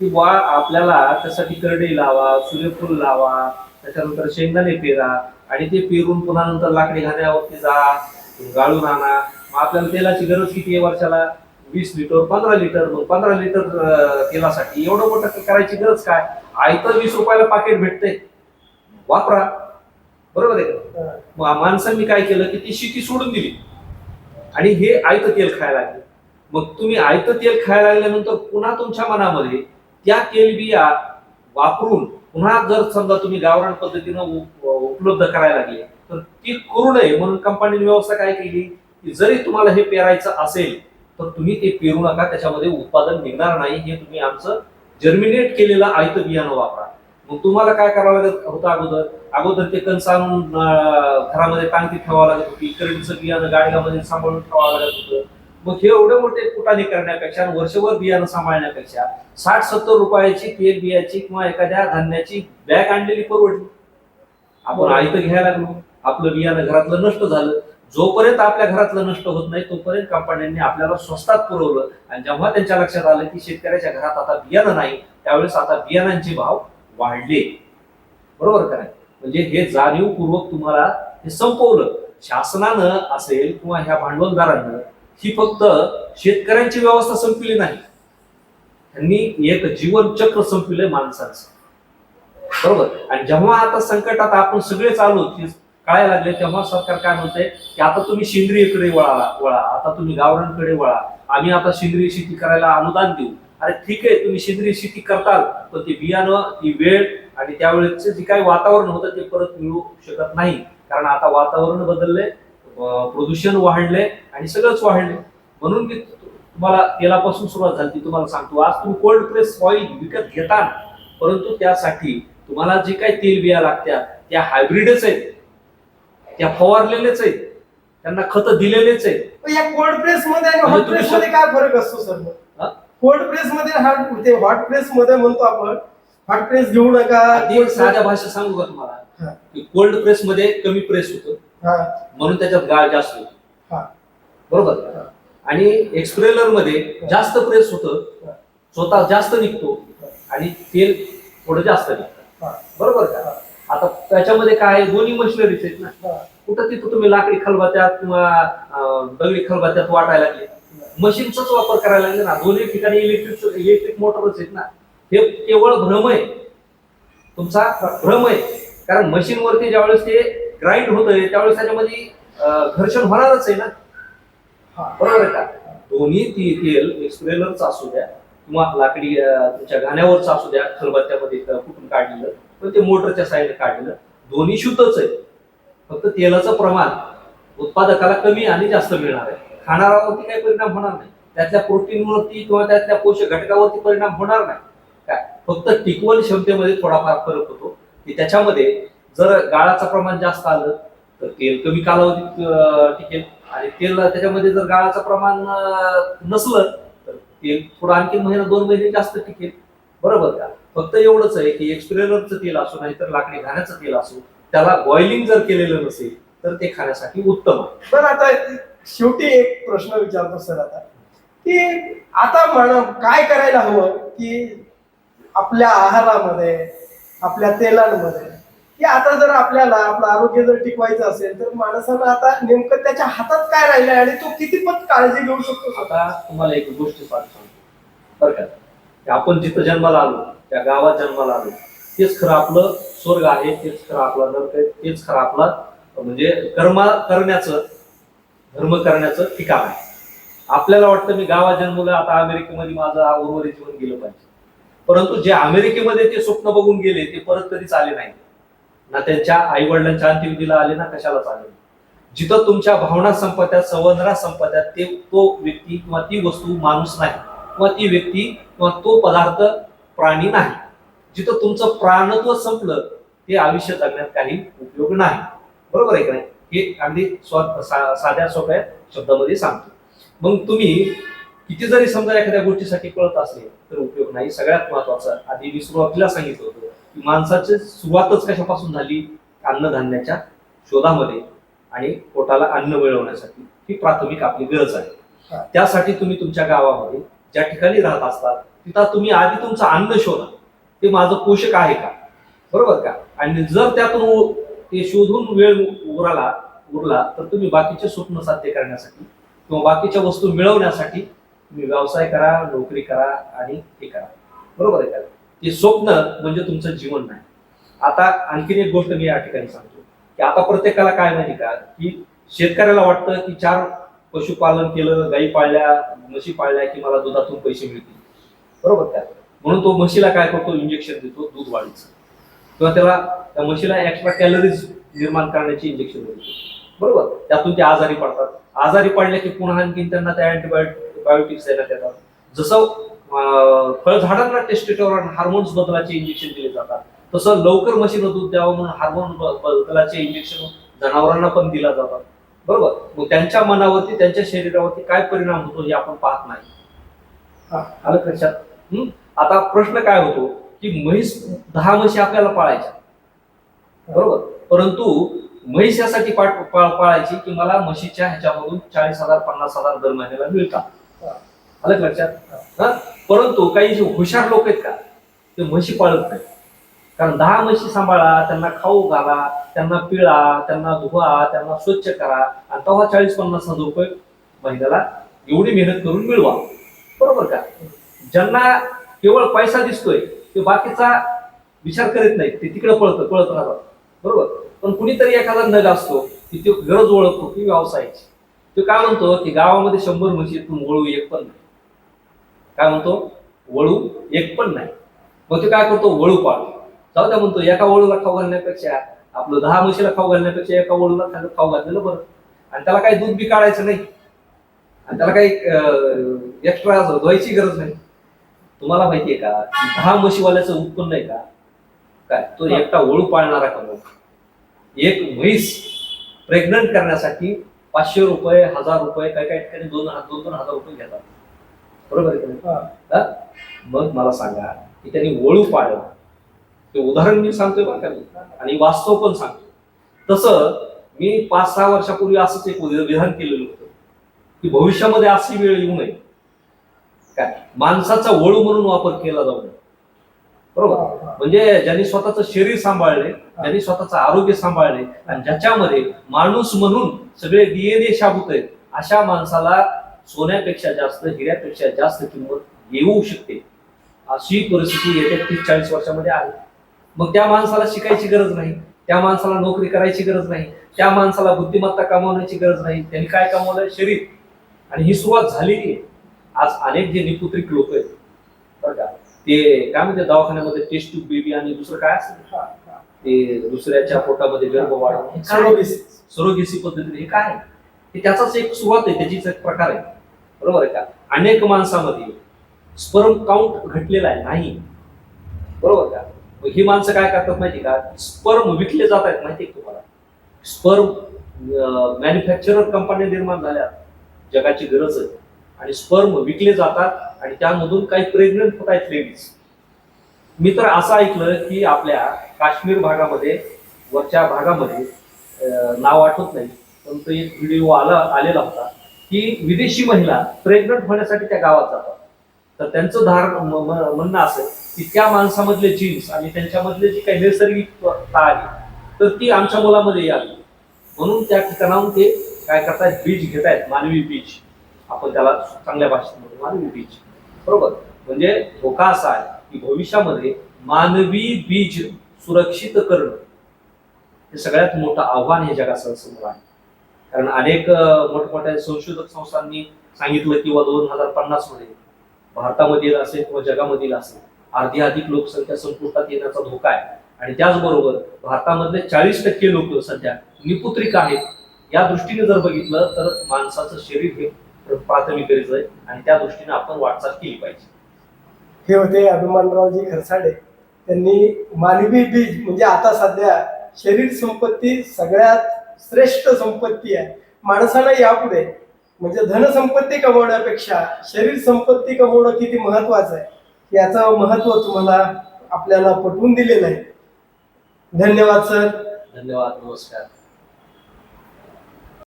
की वा आपल्याला त्यासाठी करडी लावा सूर्यफूल लावा त्याच्यानंतर शेंगदाणे पेरा आणि ते पेरून पुन्हा नंतर लाकडी घाण्यावरती जा गाळून आणा. मग आपल्याला तेलाची गरज किती आहे वर्षाला? वीस लिटर पंधरा लिटर. मग पंधरा लिटर तेलासाठी एवढं मोठं करायची गरज काय? आयतं वीस रुपयाला पाकिट भेटते वापरा. बरोबर आहे मग माणसांनी काय केलं की ती शेती सोडून दिली. आणि हे आयतं तेल खायला लागले. मग तुम्ही आयतं तेल खायला लागल्यानंतर पुन्हा तुमच्या मनामध्ये त्या तेलबिया वापरून पुन्हा जर समजा तुम्ही गावरान पद्धतीनं उप- उपलब्ध करायला लागले तर ती करू नये म्हणून कंपनीने व्यवस्था काय केली? की जरी तुम्हाला हे पेरायचं असेल तर तुम्ही ते पेरू नका त्याच्यामध्ये उत्पादन निघणार नाही हे तुम्ही आमचं जर्मिनेट केलेलं आयत बियाणं वापरा. मग तुम्हाला काय करावं लागत होतं अगोदर? अगोदर ते कणस आणून घरामध्ये टांगती ठेवावं लागत होती करडीचं बियाणं गाडग्यामध्ये सांभाळून ठेवावं लागत होतं. मग हे एवढे मोठे कुटाने करण्यापेक्षा वर्षभर बियाणं सांभाळण्यापेक्षा साठ सत्तर रुपयाची तेल बियाची किंवा एखाद्या धान्याची बॅग आणलेली परवडली. आपण बरोबर. घ्यायला लागलो. आपलं बियाणं घरातलं नष्ट झालं. जोपर्यंत आपल्या घरातलं नष्ट होत नाही तोपर्यंत कंपन्यांनी आपल्याला स्वस्तात पुरवलं. आणि जेव्हा त्यांच्या लक्षात आलं की शेतकऱ्याच्या घरात आता बियाणं नाही त्यावेळेस आता बियाणांचे भाव वाढले. बरोबर का नाही? म्हणजे हे जाणीवपूर्वक तुम्हाला हे संपवलं. शासनानं असेल किंवा ह्या भांडवलदारांना ही फक्त शेतकऱ्यांची व्यवस्था संपली नाही. त्यांनी एक जीवन चक्र संपलंय माणसाचं. बरोबर? आणि जेव्हा आता संकटात आपण सगळेच आलो काय कळायला लागले तेव्हा सरकार काय म्हणतंय की आता तुम्ही सेंद्रियकडे वळा वळा. आता तुम्ही गावरांकडे वळा. आम्ही आता सेंद्रिय शेती करायला अनुदान देऊ. अरे ठीक आहे तुम्ही सेंद्रिय शेती करताल पण ते बियाणं ती वेळ आणि त्यावेळेचं जे काही वातावरण होतं ते परत मिळू शकत नाही. कारण आता वातावरण बदललंय प्रदूषण वाढलंय आणि सगळंच वाढलंय. म्हणून मी तुम्हाला तेलापासून सुरुवात झाली ती तुम्हाला सांगतो. आज तुम्ही कोल्ड प्रेस ऑइल विकत घेता परंतु त्यासाठी तुम्हाला जे काही तेल बिया लागत्या त्या हायब्रिडच आहेत. त्या फवारलेलेच आहेत. त्यांना खत दिलेलेच आहेत. या कोल्ड प्रेस मध्ये आणि म्हणजे हॉट तुम्ही प्रेस मध्ये काय फरक असतो सर? कोल्ड प्रेस मध्ये ते हॉट प्रेस मध्ये म्हणतो आपण हॉट प्रेस घेऊ नका साध्या भाषेत सांगू का तुम्हाला? कोल्ड प्रेस मध्ये कमी प्रेस होतं. म्हणून त्याच्यात गाळ जास्त होती. हा. बरोबर. आणि एक्सप्रेलरमध्ये जास्त प्रेस होतं. स्वतः जास्त निघतो. आणि तेल थोडं जास्त निघतं. बरोबर का? आता त्याच्यामध्ये काय आहे? दोन्ही मशिनरीज आहेत ना. कुठं तिथं तुम्ही लाकडी खलबात्यात किंवा दगडी खलबात्यात वाटायला लागले. मशीनचाच वापर करायला लागले ना. दोन्ही ठिकाणी इलेक्ट्रिक इलेक्ट्रिक मोटरच आहेत ना. हे केवळ भ्रम आहे. तुमचा भ्रम आहे. कारण मशीनवरती ज्यावेळेस ते ग्राइंड होतंय त्यावेळेस त्याच्यामध्ये घर्षण होणारच आहे ना? हा. बरोबर आहे का? दोन्ही ती तेल एक्सप्रेलरचं असू द्या किंवा लाकडी तुमच्या घाण्यावरचं असू द्या खलबत्त्यामध्ये कुठून काढलेलं पण ते मोटरच्या साईडने काढलेलं दोन्ही शुद्धच आहे. फक्त तेलाचं प्रमाण उत्पादकाला कमी आणि जास्त मिळणार आहे. खाणाऱ्यावरती काही परिणाम होणार नाही. त्यातल्या प्रोटीनवरती किंवा त्यातल्या पोषक घटकावरती परिणाम होणार नाही. काय? फक्त टिकवण क्षमतेमध्ये थोडाफार फरक होतो की त्याच्यामध्ये जर गाळाचं प्रमाण जास्त आलं तर तेल कमी कालावधीत टिकेल. आणि तेल त्याच्यामध्ये जर गाळाचं प्रमाण नसलं तर तेल थोडं आणखी महिना दोन महिने जास्त टिकेल. बरोबर का? फक्त एवढंच आहे की एक्सप्रेलरचं तेल असो नाही तर लाकडी घाण्याचं तेल असो त्याला बॉइलिंग जर केलेलं नसेल तर ते खाण्यासाठी उत्तम आहे. पण आता शेवटी एक प्रश्न विचारतो सर आता. की आता म्हणा काय करायला हवं की आपल्या आहारामध्ये आपल्या तेलांमध्ये की आता जर आपल्याला आपलं आरोग्य जर टिकवायचं असेल तर माणसानं आता नेमकं त्याच्या हातात काय राहिलंय आणि तो किती पत काळजी घेऊ शकतो. स्वतः? आता तुम्हाला एक गोष्ट सांगतो. बरं का? आपण जिथं जन्माला आलो त्या गावात जन्माला आलो तेच खरं आपलं स्वर्ग आहे तेच खरं आपला नर्क आहे तेच खरं आपला म्हणजे कर्म करण्याचं धर्म करण्याचं ठिकाण आहे. आपल्याला वाटतं मी गावात जन्मला आता अमेरिकेमध्ये माझं उर्वरित जीवन गेलं पाहिजे. परंतु जे अमेरिकेमध्ये ते स्वप्न बघून गेले ते परत कधीच आले नाही ना त्यांच्या आई वडिलांच्या अंत्यविधीला आले ना कशालाच आले जिथं तुमच्या भावना संपत्यात संवेदना संपत्यात ते तो व्यक्ती किंवा ती वस्तू माणूस नाही किंवा ती व्यक्ती किंवा तो पदार्थ प्राणी नाही. जिथं तुमचं प्राणत्व संपलं ते आयुष्य जगण्यात काही उपयोग नाही. बरोबर आहे का नाही? हे अगदी स्व सा- साध्या सोप्या शब्दामध्ये सांगतो. मग तुम्ही किती जरी समजा एखाद्या गोष्टीसाठी पळत असले तर उपयोग नाही. सगळ्यात महत्वाचं आधी मी सुरुवातीला सांगितलं होतं माणसाची सुरुवातच कशापासून झाली? अन्नधान्याच्या शोधामध्ये आणि पोटाला अन्न मिळवण्यासाठी. ही प्राथमिक आपली गरज आहे. त्यासाठी तुम्ही तुमच्या गावामध्ये ज्या ठिकाणी राहत असतात तिथं तुम्ही आधी तुमचं अन्न शोधा. ते माझं पोषक आहे का? बरोबर का? आणि जर त्यातून ते शोधून वेळ उराला उरला तर तुम्ही बाकीचे स्वप्न साध्य करण्यासाठी किंवा बाकीच्या वस्तू मिळवण्यासाठी तुम्ही व्यवसाय करा नोकरी करा आणि हे करा. बरोबर आहे का? ते स्वप्न म्हणजे तुमचं जीवन नाही. आता आणखीन एक गोष्ट मी या ठिकाणी सांगतो की आता प्रत्येकाला काय माहिती का की शेतकऱ्याला वाटतं की चार पशुपालन केलं गाई पाळल्या म्हशी पाळल्या की मला दुधातून पैसे मिळतील. बरोबर का? म्हणून तो म्हशीला काय करतो? इंजेक्शन देतो दूध वाढीचं. किंवा त्याला त्या म्हशीला एक्स्ट्रा कॅलरीज निर्माण करण्याची इंजेक्शन देतो. बरोबर? त्यातून ते आजारी पडतात. आजारी पडले की पुन्हा आणखीन त्यांना त्या अँटीबायोटिक्स देण्यात येतात जसं फळझाडांना टेस्टिटोरॉन हार्मोन्स बदलाचे इंजेक्शन दिले जातात. तसं लवकर मशीन दूध द्यावं म्हणून हार्मोन बदलाचे इंजेक्शन जनावरांना पण दिला जातात. बरोबर? मग त्यांच्या मनावरती त्यांच्या शरीरावरती काय परिणाम होतो हे आपण पाहत नाही. आलं लक्षात? आता प्रश्न काय होतो की म्हैस दहा म्हशी आपल्याला पाळायच्या. बरोबर? परंतु म्हैस यासाठी पाळायची की मला म्हशीच्या ह्याच्यामधून चाळीस हजार पन्नास हजार दर महिन्याला मिळतात. आलं लक्षात? हा? परंतु काही जे हुशार लोक आहेत का ते म्हशी पाळत नाही कारण दहा म्हशी सांभाळा त्यांना खाऊ घाला त्यांना पिळा त्यांना धुवा त्यांना स्वच्छ करा आणि तेव्हा चाळीस पन्नास हजार रुपये महिन्याला एवढी मेहनत करून मिळवा. बरोबर का? ज्यांना केवळ पैसा दिसतोय ते बाकीचा विचार करीत नाही ते तिकडे पळतं पळत राहतात. बरोबर? पण कुणीतरी एखादा नग असतो की तो गरज ओळखतो की व्यवसायाची. तो काय म्हणतो की गावामध्ये शंभर म्हशी म्हशीतून वळू एक पण नाही. काय म्हणतो? वळू एक पण नाही. मग तो काय करतो? वळू पाळतो. जाऊ द्या म्हणतो एका वळूला खाऊ घालण्यापेक्षा आपलं दहा म्हशीला खाऊ घालण्यापेक्षा एका वळूला खाल्लं खाऊ घातलेलं बरं. आणि त्याला काही दूध बी काढायचं नाही. आणि त्याला काही एक्स्ट्रा धुवायची गरज नाही. तुम्हाला माहितीये का की दहा म्हशीवाल्याचं उत्पन्न आहे का? काय? तो एकटा वळू पाळणारा कमवतो एक म्हैस प्रेग्नंट करण्यासाठी पाचशे रुपये हजार रुपये काही काही ठिकाणी दोन दोन दोन हजार रुपये घेतात. बरोबर आहे? मग मला सांगा की त्यांनी वळू पाळलं ते उदाहरण मी सांगतोय बरं का आणि वास्तव पण सांगतो तसं मी पाच सहा वर्षापूर्वी असंच एक विधान केलेलं होतं की भविष्यामध्ये अशी वेळ येऊ नये. काय? माणसाचा वळू म्हणून वापर केला जाऊ नये. बरोबर? म्हणजे ज्यांनी स्वतःचं शरीर सांभाळले ज्यांनी स्वतःचं आरोग्य सांभाळले आणि ज्याच्यामध्ये माणूस म्हणून सगळे डीएनए शाबूत आहेत अशा माणसाला सोन्यापेक्षा जास्त हिऱ्यापेक्षा जास्त किंमत येऊ शकते. अशी परिस्थिती येत्या तीस चाळीस वर्षामध्ये आहे. मग त्या माणसाला शिकायची गरज नाही त्या माणसाला नोकरी करायची गरज नाही त्या माणसाला बुद्धिमत्ता कमावण्याची गरज नाही. त्यांनी काय कमावलंय शरीर. आणि ही सुरुवात झालेली आहे. आज अनेक जे निपुत्रिक लोक आहेत बरं का ते काय म्हणते दवाखान्यामध्ये टेस्ट ट्यूब बेबी आणि दुसरं काय असतं. ते दुसऱ्याच्या पोटामध्ये गर्भ वाढवणं. सरोगेसी पद्धतीने हे काय आहे? हे त्याचाच एक सुरुवात आहे त्याचीच एक प्रकार आहे. बरोबर आहे का? अनेक माणसामध्ये स्पर्म काउंट घटलेला आहे नाही. बरोबर का? मग ही माणसं काय करतात माहिती का? स्पर्म विकले जात आहेत माहिती आहे तुम्हाला? स्पर्म मॅन्युफॅक्चरर कंपन्या निर्माण झाल्या. जगाची गरज आहे. आणि स्पर्म विकले जातात आणि त्यामधून काही प्रेग्नंट होत आहेत लेडीज मी तर असं ऐकलं की आपल्या काश्मीर भागामध्ये वरच्या भागामध्ये नाव आठवत नाही पण तो एक व्हिडिओ आला आलेला होता. की विदेशी महिला प्रेग्नंट होण्यासाठी त्या गावात जातात. तर त्यांचं धार म- म्हणणं असं की त्या माणसामधले जीन्स आणि त्यांच्यामधले जी काही नैसर्गिकता आहे तर ती आमच्या मुलामध्ये यावी. म्हणून त्या ठिकाणाहून ते काय करतायत? बीज घेत आहेत मानवी बीज. आपण त्याला चांगल्या भाषेत म्हणतो मानवी बीज. बरोबर? म्हणजे धोका असा आहे की भविष्यामध्ये मानवी बीज सुरक्षित करणं हे सगळ्यात मोठं आव्हान हे जगासमोर आहे. कारण अनेक मोठमोठ्या संशोधक संस्थांनी सांगितलं किंवा दोन हजार पन्नासमध्ये भारतामधील असेल किंवा जगामधील असेल अर्धी अधिक लोकसंख्या संपुष्टात येण्याचा धोका आहे. आणि त्याचबरोबर भारतामधले चाळीस टक्के लोक सध्या निपुत्रिक आहेत. या दृष्टीने जर बघितलं तर माणसाचं शरीर हे प्राथमिक गरज आहे आणि त्या दृष्टीने आपण वाटचाल केली पाहिजे. हे होते अभिमानरावजी खरसाडे. त्यांनी मानवी बीज म्हणजे आता सध्या शरीर संपत्ती सगळ्यात श्रेष्ठ संपत्ती आहे. माणसाला यापुढे म्हणजे धनसंपत्ती कमवण्यापेक्षा शरीर संपत्ती कमवणं किती महत्वाचं आहे याचं महत्त्व तुम्हाला आपल्याला पटवून दिलेलं आहे. धन्यवाद सर. धन्यवाद नमस्कार.